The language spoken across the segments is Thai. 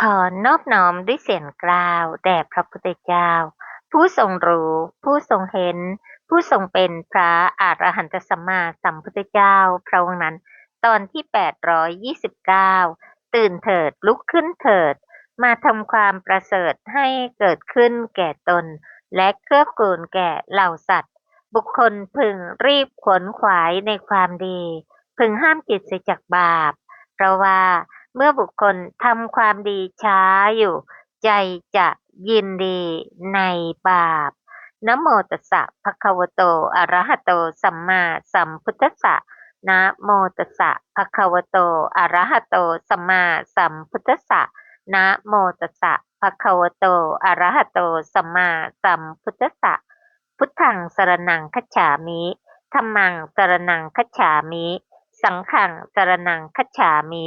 ขอนอบน้อมด้วยเสียงกล่าวแด่พระพุทธเจ้า ผู้ทรงรู้ ผู้ทรงเห็น ผู้ทรงเป็นพระอรหันตสัมมาสัมพุทธเจ้า พระองค์นั้น ตอนที่ 829 ตื่นเถิดลุกขึ้นเถิด มาทำความประเสริฐให้เกิดขึ้นแก่ตน และเกื้อกูลแก่เหล่าสัตว์ บุคคลพึงรีบขวนขวายในความดี พึงห้ามจิตเสียจากบาป เพราะว่า เมื่อบุคคลทำความดีช้าอยู่ ใจจะยินดีในบาป นะโมตัสสะภะคะวะโต อะระหะโต สัมมาสัมพุทธัสสะ นะโมตัสสะภะคะวะโต อะระหะโต สัมมาสัมพุทธัสสะ นะโมตัสสะภะคะวะโต อะระหะโต สัมมาสัมพุทธัสสะ พุทธังสรนังคัจฉามิธัมมังสรนังคัจฉามิ สังฆังสรนังคัจฉามิ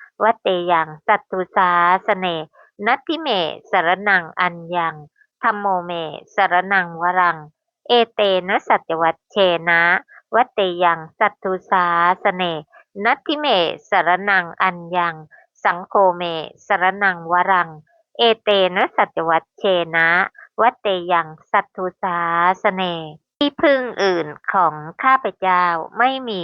วัตเตยัง สัตตุสาสเน นัตถิเม สรนังอัญญังธรรมโมเม สรนังวรัง เอเตนะสัจวัตเชนะ วัตเตยัง สัตตุสาสเน นัตถิเม สรนังอัญญัง สังโฆเม สรนังวรัง เอเตนะสัจวัตเชนะวัตเตยังสัตตุสาสเนที่พึ่งอื่นของข้าพเจ้าไม่มี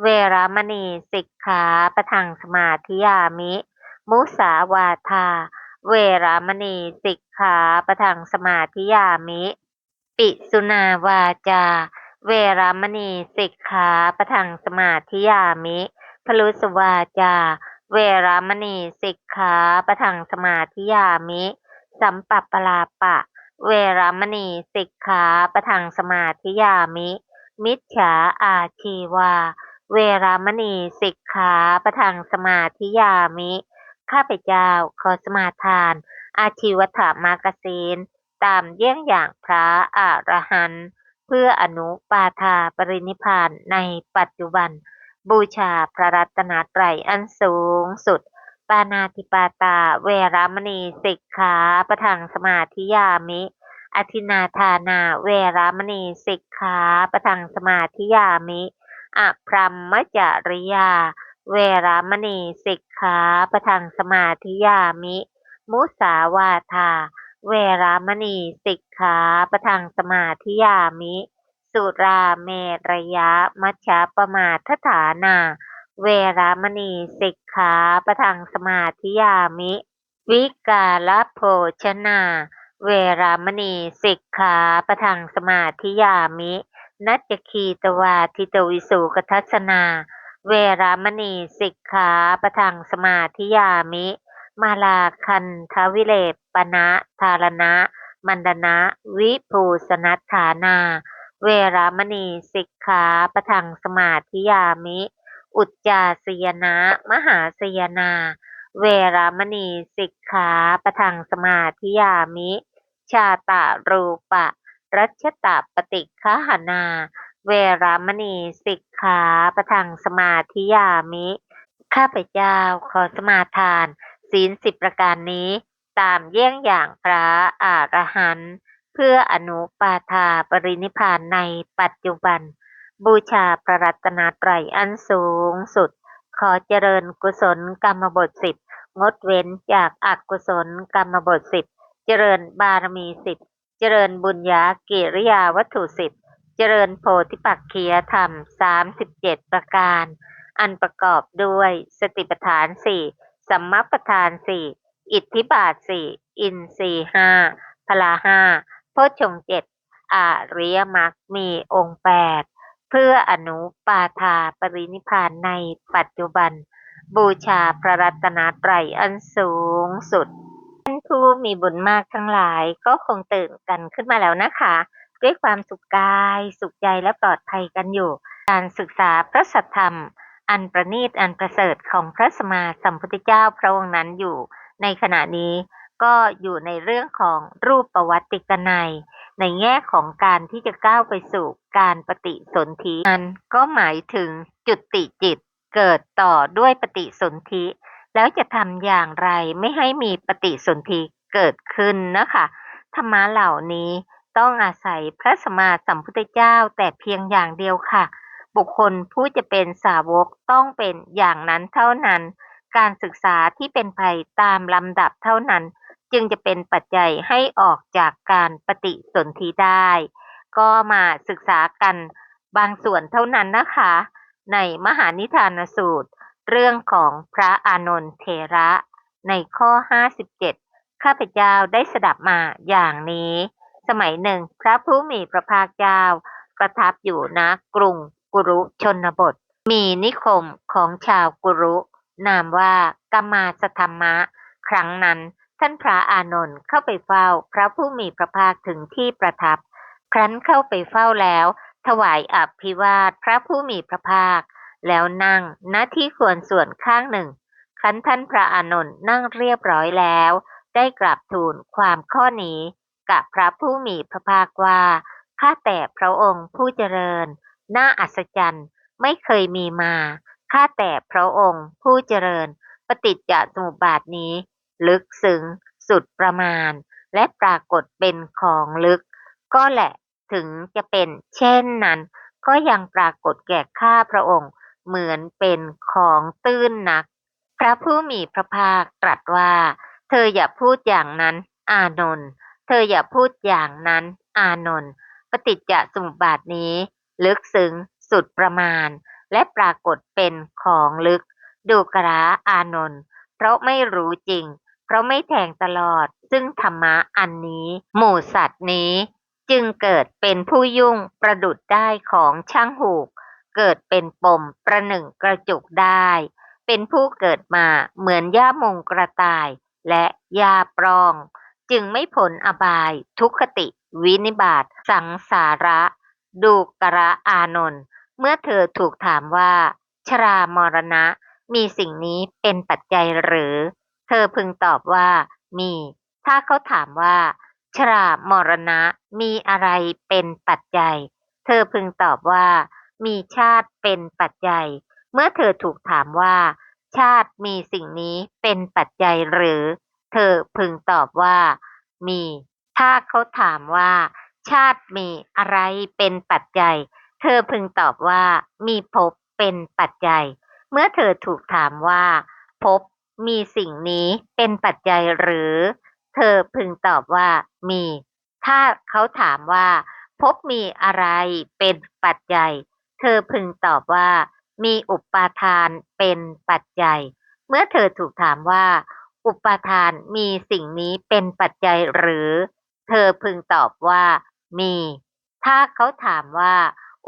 เวรามณี สิกขาปะทังสมาธิยามิ มุสาวาทา เวรามณี สิกขาปะทังสมาธิยามิ ปิสุนาวาจา เวรามณี สิกขาปะทังสมาธิยามิ พลุสวาจา เวรามณี สิกขาปะทังสมาธิยามิ สัมปัปปลาปะ เวรามณี สิกขาปะทังสมาธิยามิ มิจฉาอาชีวา เวรามณีสิกขาประทังสมาธิยามิ ข้าพเจ้าขอสมาทาน อาชีวถามากสินตามเยี่ยงอย่างพระอรหันต์เพื่ออนุปาทาปรินิพานในปัจจุบัน บูชาพระรัตนตรัยอันสูงสุด ปานาติปาตาเวรามณีสิกขาประทังสมาธิยามิอธินาทานาเวรามณีสิกขาประทังสมาธิยามิ อพรหมจริยา เวรามณี สิกขาปะทังสมาธิยามิ มุสาวาทา เวรามณี สิกขาปะทังสมาธิยามิ สุราเมรยะมัชฌะปมาทฐานา เวรามณี สิกขาปะทังสมาธิยามิ วิกาลโภชนา เวรามณี สิกขาปะทังสมาธิยามิ นัจคีตวาทิตวิสุกทัศนา เวรามณีสิกขาประทังสมาธิยามิ มาลาคันทวิเลปนะธารณะ มันดนะ วิภูสนัฐานา เวรามณีสิกขาประทังสมาธิยามิ อุจจาสยนะ มหาสยนา เวรามณีสิกขาประทังสมาธิยามิ ชาตารูปะ รัชตะปฏิคหานา เวรามณีสิกขาประทังสมาธิยามิ ข้าพเจ้าขอสมาทาน ศีลสิบประการนี้ ตามเยี่ยงอย่างพระอรหันต์เพื่ออนุปาทาปรินิพานในปัจจุบัน บูชาพระรัตนตรัยอันสูงสุด ขอเจริญกุศลกรรมบทสิบงดเว้นจากอกุศลกรรมบทสิบเจริญบารมีสิบ เจริญบุญญากิริยาวัตถุสิบเจริญโพธิปักขียธรรมสามสิบเจ็ดประการ อันประกอบด้วยสติปัฏฐานสี่สัมมาปัฏฐานสี่อิทธิบาทสี่อินทรีย์ห้าพละห้าโพชฌงเจ็ดอาริยมรรคมีองค์แปดเพื่ออนุปาทาปรินิพานในปัจจุบัน บูชาพระรัตนตรัยอันสูงสุด ผู้มีบุญมากทั้งหลายก็คงตื่นกันขึ้นมาแล้วนะคะ ด้วยความสุขกายสุขใจและปลอดภัยกันอยู่ การศึกษาพระสัทธรรม อันประณีตอันประเสริฐของพระสมมาสัมพุทธเจ้าพระองค์นั้นอยู่ ในขณะนี้ก็อยู่ในเรื่องของรูปประวัติกนัย ในแง่ของการที่จะก้าวไปสู่การปฏิสนธินั้นก็หมายถึงจุดติจิตเกิดต่อด้วยปฏิสนธิ แล้วจะทำอย่างไรไม่ให้มีปฏิสนธิเกิดขึ้นนะคะธรรมะเหล่านี้ต้องอาศัยพระสมมาสัมพุทธเจ้าแต่เพียงอย่างเดียวค่ะ บุคคลผู้จะเป็นสาวกต้องเป็นอย่างนั้นเท่านั้น การศึกษาที่เป็นไปตามลำดับเท่านั้น จึงจะเป็นปัจจัยให้ออกจากการปฏิสนธิได้ ก็มาศึกษากันบางส่วนเท่านั้นนะคะ ในมหานิทานสูตร เรื่องของพระอานนท์เทระ ในข้อ 57 ข้าพเจ้าได้สดับมาอย่างนี้ สมัยหนึ่งพระผู้มีพระภาคเจ้า ประทับอยู่ณกรุงกุรุชนบท มีนิคมของชาวกุรุ นามว่ากัมมาสธรรมะ ครั้งนั้นท่านพระอานนท์เข้าไปเฝ้าพระผู้มีพระภาคถึงที่ประทับ ครั้นเข้าไปเฝ้าแล้ว ถวายอภิวาทพระผู้มีพระภาค แล้วนั่งณที่ควรส่วนข้างหนึ่ง ครั้นท่านพระอานนท์นั่งเรียบร้อยแล้ว ได้กราบทูลความข้อนี้ กับพระผู้มีพระภาคว่า ข้าแต่พระองค์ผู้เจริญ น่าอัศจรรย์ ไม่เคยมีมา ข้าแต่พระองค์ผู้เจริญ ปฏิจจสมุปบาทนี้ ลึกซึ้ง สุดประมาณ และปรากฏเป็นของลึก ก็แหละถึงจะเป็นเช่นนั้น ก็ยังปรากฏแก่ข้าพระองค์ เหมือนเป็นของตื้นนัก พระผู้มีพระภาคตรัสว่า เธออย่าพูดอย่างนั้น อานนท์ เธออย่าพูดอย่างนั้น อานนท์ ปฏิจจสมุปบาทนี้ ลึกซึ้งสุดประมาณ และปรากฏเป็นของลึก ดูกระอานนท์ เพราะไม่รู้จริง เพราะไม่แทงตลอด ซึ่งธรรมะอันนี้ หมู่สัตว์นี้ จึงเกิดเป็นผู้ยุ่งประดุดได้ของช่างหูก เกิดเป็นปมประหนึ่งกระจุกได้ เป็นผู้เกิดมาเหมือนหญ้ามงกระต่ายและหญ้าปรอง จึงไม่พ้นอบายทุกขติ วินิบาตสังสาระ ดูกระอานนท์เมื่อเธอถูกถามว่า ชรามรณะ มีสิ่งนี้เป็นปัจจัยหรือ เธอพึงตอบว่า มี ถ้าเขาถามว่า ชรามรณะมีอะไรเป็นปัจจัย เธอพึงตอบว่า มีชาติเป็นปัจจัย เมื่อเธอถูกถามว่า ชาติมีสิ่งนี้เป็นปัจจัยหรือ เธอพึงตอบว่า มี ถ้าเขาถามว่า ชาติมีอะไรเป็นปัจจัย เธอพึงตอบว่า มีภพเป็นปัจจัย เมื่อเธอถูกถามว่าภพมีสิ่งนี้เป็นปัจจัยหรือ เธอพึงตอบว่า มี ถ้าเขาถามว่าภพมีอะไรเป็นปัจจัย เธอพึงตอบว่า มีอุปาทานเป็นปัจจัย เมื่อเธอถูกถามว่า อุปาทานมีสิ่งนี้เป็นปัจจัยหรือ เธอพึงตอบว่า มี ถ้าเขาถามว่า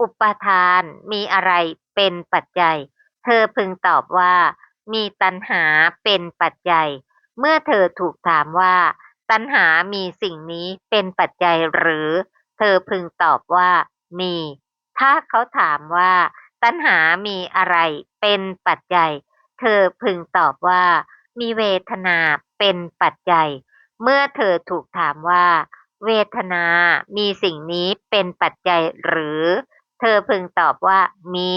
อุปาทานมีอะไรเป็นปัจจัย เธอพึงตอบว่า มีตัณหาเป็นปัจจัย เมื่อเธอถูกถามว่า ตัณหามีสิ่งนี้เป็นปัจจัยหรือ เธอพึงตอบว่า มี ถ้าเขาถามว่าตัณหามีอะไรเป็นปัจจัย เธอพึงตอบว่า มีเวทนาเป็นปัจจัย เมื่อเธอถูกถามว่า เวทนามีสิ่งนี้เป็นปัจจัยหรือ เธอพึงตอบว่ามี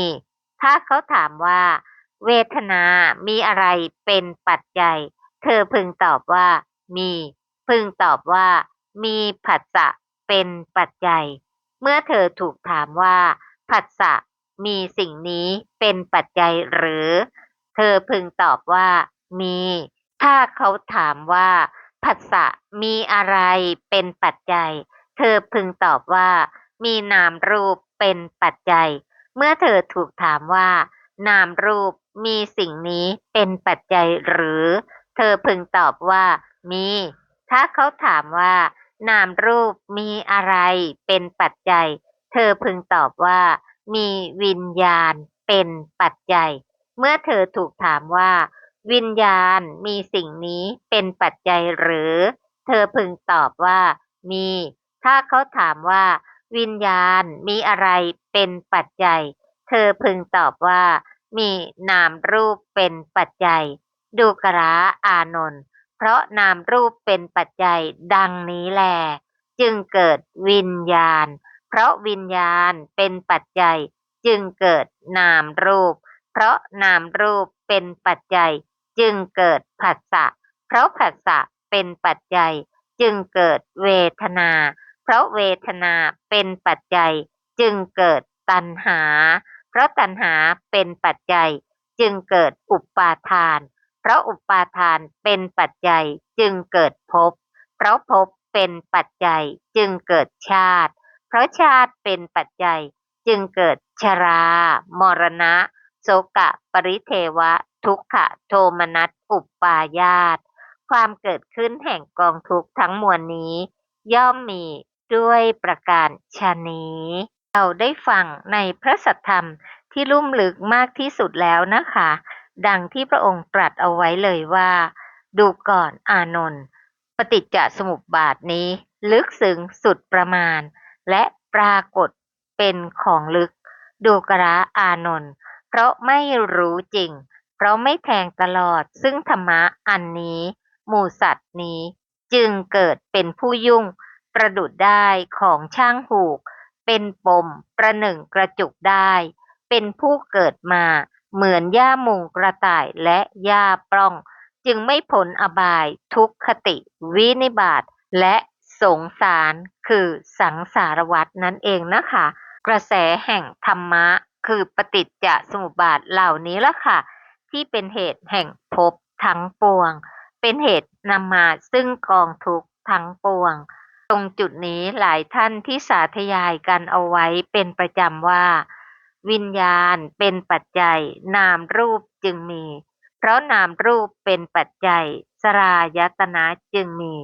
ถ้าเขาถามว่า เวทนามีอะไรเป็นปัจจัย เธอพึงตอบว่า มี พึงตอบว่า มีผัสสะเป็นปัจจัย เมื่อเธอถูกถามว่า ผัสสะมีสิ่งนี้เป็นปัจจัยหรือ เธอพึงตอบว่า มี ถ้าเขาถามว่า ผัสสะมีอะไรเป็นปัจจัย เธอพึงตอบว่า มีนามรูปเป็นปัจจัย เมื่อเธอถูกถามว่า นามรูปมีสิ่งนี้เป็นปัจจัยหรือ เธอพึงตอบว่า มี ถ้าเขาถามว่า นามรูปมีอะไรเป็นปัจจัย เธอพึงตอบว่า มีวิญญาณเป็นปัจจัย เมื่อเธอถูกถามว่า วิญญาณมีสิ่งนี้เป็นปัจจัยหรือ เธอพึงตอบว่า มี ถ้าเขาถามว่า วิญญาณมีอะไรเป็นปัจจัย เธอพึงตอบว่า มีนามรูปเป็นปัจจัย ดูกระอานนท์ เพราะนามรูปเป็นปัจจัย ดังนี้แล จึงเกิดวิญญาณ เพราะวิญญาณเป็นปัจจัย จึงเกิดนามรูป เพราะนามรูปเป็นปัจจัย จึงเกิดผัสสะเพราะผัสสะเป็นปัจจัย จึงเกิดเวทนา เพราะเวทนาเป็นปัจจัย จึงเกิดตัณหา เพราะตัณหาเป็นปัจจัย จึงเกิดอุปาทานเราะอุปาทานเป็นปัจจัยจึงเกิดภพ เพราะภพเป็นปัจจัยจึงเกิดชาติ เพราะชาติเป็นปัจจัยจึงเกิดชรา มรณะ โสกะ ปริเทวะ ทุกขะ โทมนัส อุปายาต ความเกิดขึ้นแห่งกองทุกข์ทั้งมวลนี้ ย่อมมีด้วยประการชนี้ เราได้ฟังในพระสัทธรรมที่ลุ่มลึกมากที่สุดแล้วนะคะ ดังที่พระองค์ตรัสเอาไว้เลยว่า ดูก่อนอานนท์ปฏิจจสมุปบาทนี้ ลึกซึ้งสุดประมาณ และปรากฏเป็นของลึก ดูกระอานนท์เพราะไม่รู้จริง เพราะไม่แทงตลอดซึ่งธรรมะอันนี้ หมู่สัตว์นี้ จึงเกิดเป็นผู้ยุ่ง ประดุดได้ของช่างหูก เป็นปมประหนึ่งกระจุกได้ เป็นผู้เกิดมา เหมือนหญ้ามุงกระต่ายและหญ้าปล้อง จึงไม่พ้นอบาย ทุกขติ วินิบาตและสงสารคือสังสารวัตนั่นเองนะคะ กระแสแห่งธรรมะ คือปฏิจจสมุปบาทเหล่านี้ละค่ะ ที่เป็นเหตุแห่งภพทั้งปวง เป็นเหตุนำมาซึ่งกองทุกข์ทั้งปวง ตรงจุดนี้หลายท่านที่สาธยายกันเอาไว้เป็นประจำว่า วิญญาณเป็นปัจจัย นามรูปจึงมี เพราะนามรูปเป็นปัจจัยสรายตนะจึงมี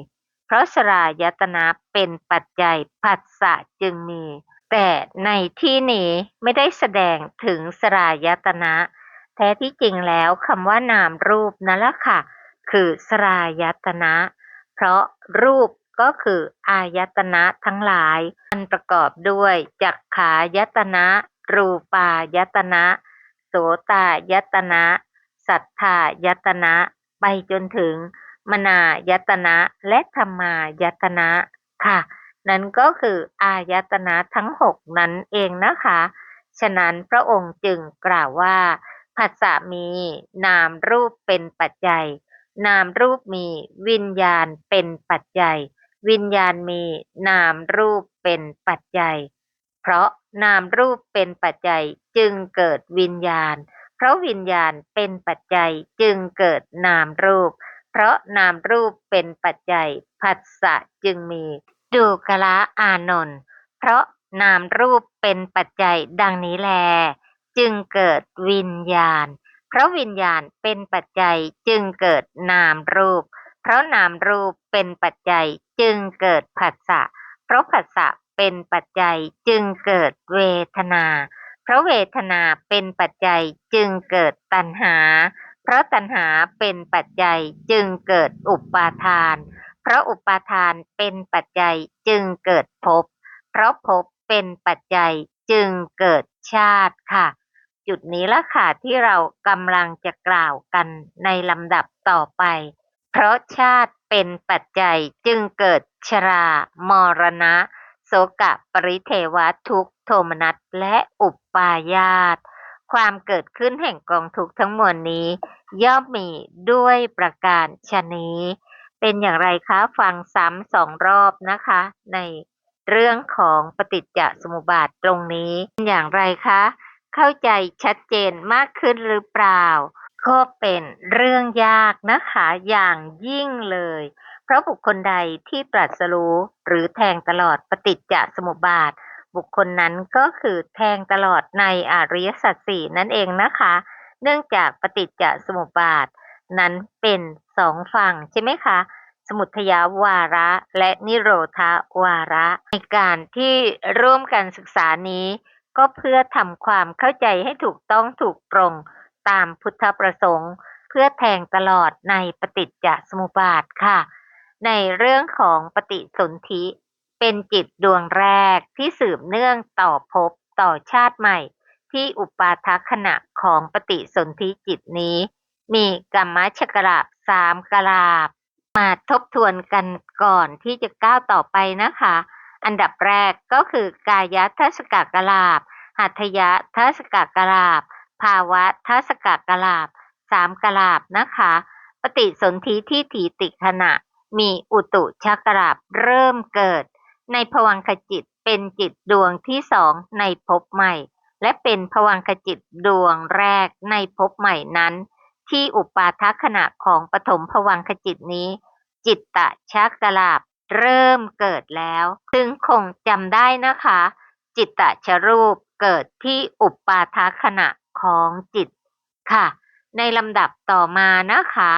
เพราะสรายตนะเป็นปัจจัยผัสสะจึงมี แต่ในที่นี้ไม่ได้แสดงถึงสรายตนะแท้ที่จริงแล้วคำว่านามรูปนั่นแหละค่ะ คือสรายตนะ เพราะรูปก็คืออายตนะทั้งหลายมันประกอบด้วยจักขายตนะ รูปายตนะ โสตายตนะ สัทธายตนะ ไปจนถึงมนายตนะและธรรมายตนะค่ะ นั่นก็คืออายตนะทั้งหกนั่นเองนะคะ ฉะนั้นพระองค์จึงกล่าวว่าผัสสะมี นามรูปเป็นปัจจัย นามรูปมี วิญญาณเป็นปัจจัย วิญญาณมี นามรูปเป็นปัจจัย เพราะนามรูปเป็นปัจจัยจึงเกิดวิญญาณ เพราะวิญญาณเป็นปัจจัยจึงเกิดนามรูป เพราะนามรูปเป็นปัจจัยผัสสะจึงมี ดูกละอานนท์เพราะนามรูปเป็นปัจจัยดังนี้แล จึงเกิดวิญญาณ เพราะวิญญาณเป็นปัจจัยจึงเกิดนามรูป เพราะนามรูปเป็นปัจจัยจึงเกิดผัสสะเพราะผัสสะ เป็นปัจจัยจึงเกิดเวทนา เพราะเวทนาเป็นปัจจัยจึงเกิดตัณหา เพราะตัณหาเป็นปัจจัยจึงเกิดอุปาทาน เพราะอุปาทานเป็นปัจจัยจึงเกิดภพ เพราะภพเป็นปัจจัยจึงเกิดชาติค่ะ จุดนี้ละค่ะที่เรากำลังจะกล่าวกันในลำดับต่อไป เพราะชาติเป็นปัจจัยจึงเกิดชรามรณะ สกะปริเทวะทุกโทมนัสและอุปปายาต ความเกิดขึ้นแห่งกองทุกทั้งมวลนี้ ย่อมมีด้วยประการชนี้ เป็นอย่างไรคะฟังซ้ำสองรอบนะคะ ในเรื่องของปฏิจจสมุปบาทตรงนี้เป็นอย่างไรคะ เข้าใจชัดเจนมากขึ้นหรือเปล่า ก็เป็นเรื่องยากนะคะอย่างยิ่งเลย เพราะบุคคลใดที่ตรัสรู้หรือแทงตลอดปฏิจจสมุปบาท บุคคลนั้นก็คือแทงตลอดในอริยสัจสี่นั่นเองนะคะ เนื่องจากปฏิจจสมุปบาท นั้นเป็นสองฝั่งใช่ไหมคะสมุทยาวาระและนิโรธาวาระ ในการที่ร่วมกันศึกษานี้ ก็เพื่อทำความเข้าใจให้ถูกต้องถูกตรงตามพุทธประสงค์ เพื่อแทงตลอดในปฏิจจสมุปบาทค่ะ ในเรื่องของปฏิสนธิเป็นจิตดวงแรกที่สืบเนื่องต่อภพต่อชาติใหม่ ที่อุปาทัขณะของปฏิสนธิจิตนี้ มีกรรมชกราบสามกราบ มาทบทวนกันก่อนที่จะก้าวต่อไปนะคะ อันดับแรกก็คือกายทัศกกลาบ หัตถยทัศกกลาบ ภาวะทัศกกลาบสามกลาบนะคะ ปฏิสนธิที่ถีติขณะ มีอุตุชักราบเริ่มเกิด ในภวังคจิตเป็นจิตดวงที่สองในภพใหม่ และเป็นภวังคจิตดวงแรกในภพใหม่นั้น ที่อุปาทขณะของปฐมภวังคจิตนี้ จิตตะชักกลาบเริ่มเกิดแล้ว ซึ่งคงจำได้นะคะ จิตตะชรูปเกิดที่อุปาทขณะของจิตค่ะ ในลำดับต่อมานะคะ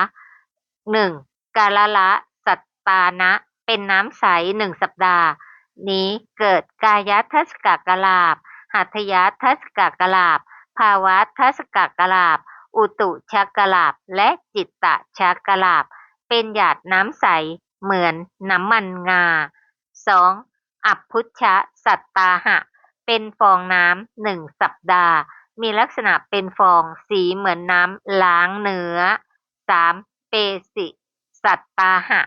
หนึ่งกาลละ ตตานะ เป็นน้ำใสหนึ่งสัปดาห์ นี้เกิดกายทัศกกลาบ หัตถยทัศกกลาบ ภาวะทัศกกลาบ อุตุชักกลาบ และจิตตะชักกลาบ เป็นหยาดน้ำใสเหมือนน้ำมันงา 2. อัพพุชชะสัตตาหะ เป็นฟองน้ำหนึ่งสัปดาห์ มีลักษณะเป็นฟองสีเหมือนน้ำล้างเนื้อ 3. เปสิสัตตาหะ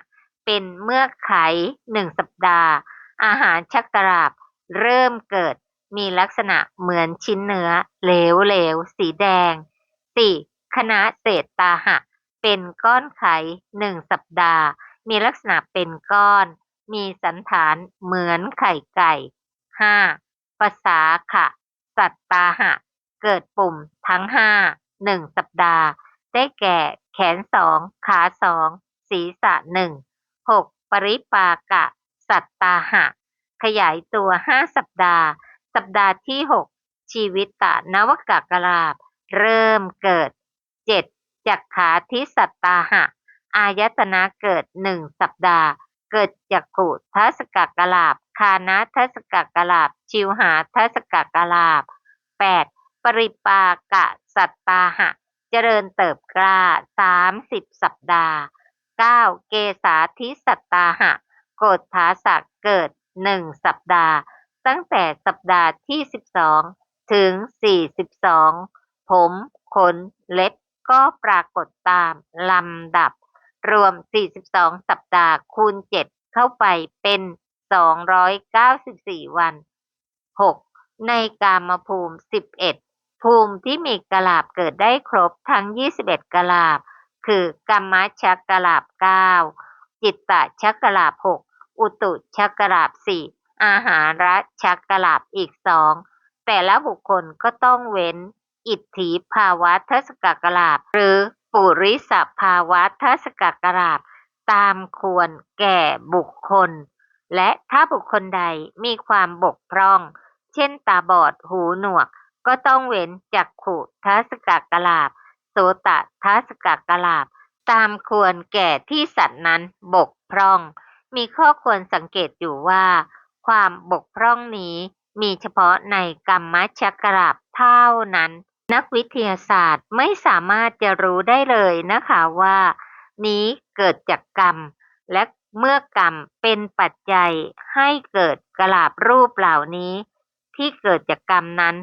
เป็นเมื่อไขหนึ่งสัปดาห์ อาหารชักกราบ เริ่มเกิดมีลักษณะเหมือนชิ้นเนื้อ เหลวๆ สีแดง 4. คณะเศษตาหะ เป็นก้อนไขหนึ่งสัปดาห์ มีลักษณะเป็นก้อน มีสันฐานเหมือนไข่ไก่ 5. ภาษาขะ สัตตาหะ เกิดปุ่มทั้งห้าหนึ่งสัปดาห์ ได้แก่แขนสองขาสองศีรษะหนึ่ง หกปริปากะสัตตาหะ ขยายตัวห้าสัปดาห์ สัปดาห์ที่หกชีวิตตะนวกกราบ เริ่มเกิดเจ็ดจักขาทิสัตตาหะ อายตนะเกิดหนึ่งสัปดาห์ เกิดจากขุทัศกกลาบคานะทัศกกลาบ ชิวหาทัศกกลาบ 8. ปริปากะสัตตาหะ เจริญเติบกล้า30สัปดาห์ 9. เกสาทิสัตตาหะ โกฏฐาสักเกิด1สัปดาห์ ตั้งแต่สัปดาห์ที่12ถึง42ผมขนเล็บก็ปรากฏตามลำดับ รวม 42 สัปดาห์คูณ 7 เข้าไปเป็น 294 วัน 6. ในกามภูมิ 11 ภูมิที่มีกลาบเกิดได้ครบทั้ง 21 กลาบ คือกัมมชักกลาบ9จิตตะชักกลาบ6อุตุชักกลาบ4อาหาระชักกลาบอีกสองแต่ละบุคคลก็ต้องเว้น อิทธิภาวะทัศกกลาบ หรือปุริสภาวะทัศกกลาบ ตามควรแก่บุคคล และถ้าบุคคลใดมีความบกพร่อง เช่นตาบอดหูหนวก ก็ต้องเว้นจักขุทัศกกลาบ โสตทัศกกลาบ ตามควรแก่ที่สัตว์นั้นบกพร่อง มีข้อควรสังเกตอยู่ว่า ความบกพร่องนี้มีเฉพาะในกรรมชักกราบเท่านั้น นักวิทยาศาสตร์ไม่สามารถจะรู้ได้เลยนะคะว่า นี้เกิดจากกรรม และเมื่อกรรมเป็นปัจจัยให้เกิดกลาบรูปเหล่านี้ ที่เกิดจากกรรมนั้น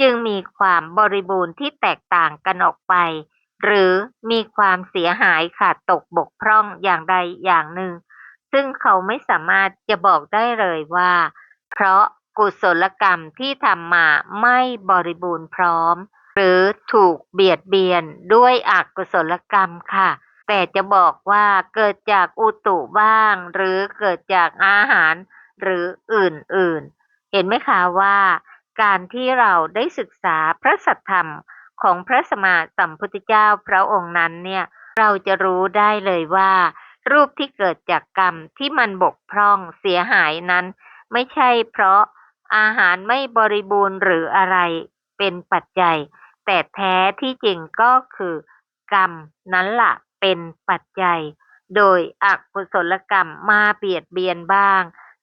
จึงมีความบริบูรณ์ที่แตกต่างกันออกไป หรือมีความเสียหายขาดตกบกพร่องอย่างใดอย่างหนึ่ง ซึ่งเขาไม่สามารถจะบอกได้เลยว่า เพราะกุศลกรรมที่ทำมาไม่บริบูรณ์พร้อม หรือถูกเบียดเบียนด้วยอกุศลกรรมค่ะ แต่จะบอกว่าเกิดจากอุตุบ้าง หรือเกิดจากอาหารหรืออื่นๆ เห็นไหมคะว่า การที่เราได้ศึกษาพระสัทธรรมของพระสมมาสัมพุทธเจ้าพระองค์นั้นเนี่ยเราจะรู้ได้เลยว่า รูปที่เกิดจากกรรมที่มันบกพร่องเสียหายนั้น ไม่ใช่เพราะอาหารไม่บริบูรณ์หรืออะไรเป็นปัจจัย แต่แท้ที่จริงก็คือกรรมนั้นละเป็นปัจจัย โดยอกุศลกรรมมาเบียดเบียนบ้าง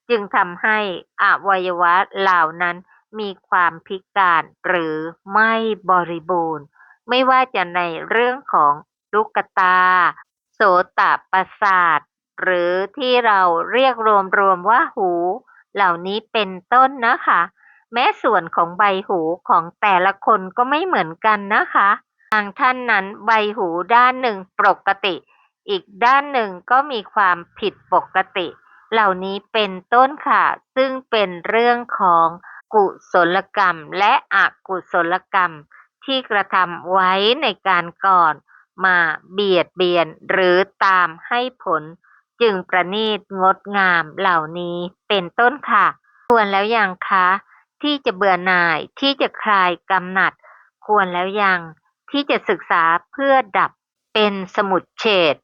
จึงทำให้อวัยวะเหล่านั้น มีความพิการหรือไม่บริบูรณ์ ไม่ว่าจะในเรื่องของลูกตา โสตประสาท หรือที่เราเรียกรวมๆว่าหู เหล่านี้เป็นต้นนะคะ แม้ส่วนของใบหูของแต่ละคนก็ไม่เหมือนกันนะคะบางท่านนั้นใบหูด้านหนึ่งปกติ อีกด้านหนึ่งก็มีความผิดปกติ เหล่านี้เป็นต้นค่ะ ซึ่งเป็นเรื่องของ กุศลกรรมและอกุศลกรรมที่กระทำไว้ในการก่อนมาเบียดเบียนหรือตามให้ผล จึงประณีตงดงามเหล่านี้เป็นต้นค่ะ ควรแล้วยังคะ ที่จะเบื่อหน่ายที่จะคลายกำหนัด ควรแล้วยังที่จะศึกษาเพื่อดับเป็นสมุดเฉด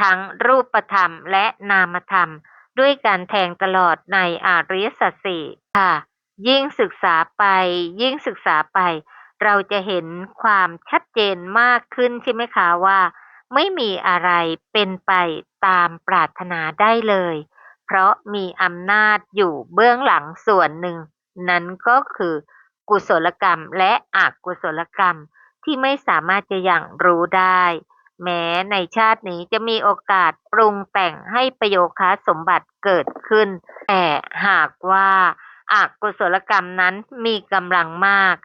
ทั้งรูปธรรมและนามธรรม ด้วยการแทงตลอดในอริยสัจสี่ค่ะ ยิ่งศึกษาไป ยิ่งศึกษาไป เราจะเห็นความชัดเจนมากขึ้นใช่ไหมคะว่า ไม่มีอะไรเป็นไปตามปรารถนาได้เลย เพราะมีอำนาจอยู่เบื้องหลังส่วนหนึ่ง นั้นก็คือกุศลกรรมและอกุศลกรรมที่ไม่สามารถจะยังรู้ได้ แม้ในชาตินี้จะมีโอกาสปรุงแต่งให้ประโยคะสมบัติเกิดขึ้น แต่หากว่า อากุศลกรรมนั้นมีกำลังมาก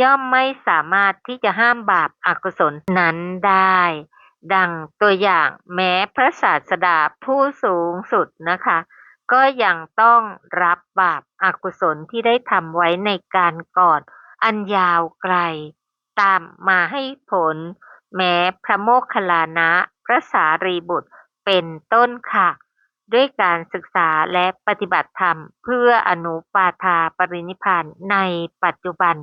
ย่อมไม่สามารถที่จะห้ามบาปอากุศลนั้นได้ ดังตัวอย่างแม้พระศาสดาผู้สูงสุดนะคะ ก็ยังต้องรับบาปอากุศลที่ได้ทำไว้ในการก่อนอันยาวไกล ตามมาให้ผล แม้พระโมคคัลลานะ พระสารีบุตรเป็นต้นค่ะ ด้วยการศึกษาและปฏิบัติธรรม เพื่ออนุปาทาปรินิพานในปัจจุบัน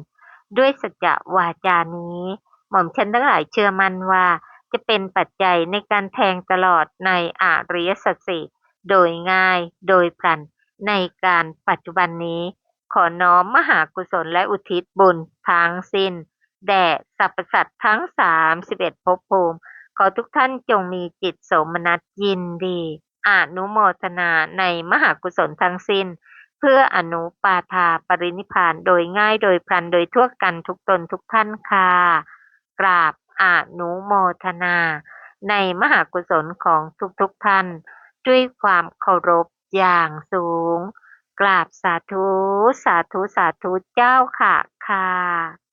ด้วยสัจวาจานี้ หม่อมฉันทั้งหลายเชื่อมั่นว่า จะเป็นปัจจัยในการแทงตลอดในอริยสัจสี่โดยง่ายโดยพลันในการปัจจุบันนี้ ขอน้อมมหากุศลและอุทิศบุญทั้งสิ้น แด่สรรพสัตว์ทั้งสามสิบเอ็ดภพภูมิ ขอทุกท่านจงมีจิตโสมนัสยินดี อนุโมทนาในมหากุศลทั้งสิ้น เพื่ออนุปาทาปรินิพานโดยง่ายโดยพลันโดยทั่วกันทุกตนทุกท่านค่ะกราบอนุโมทนา ในมหากุศลของทุกๆทท่าน ด้วยความเคารพอย่างสูง กราบสาธุ สาธุ สาธุเจ้าค่ะค่ะ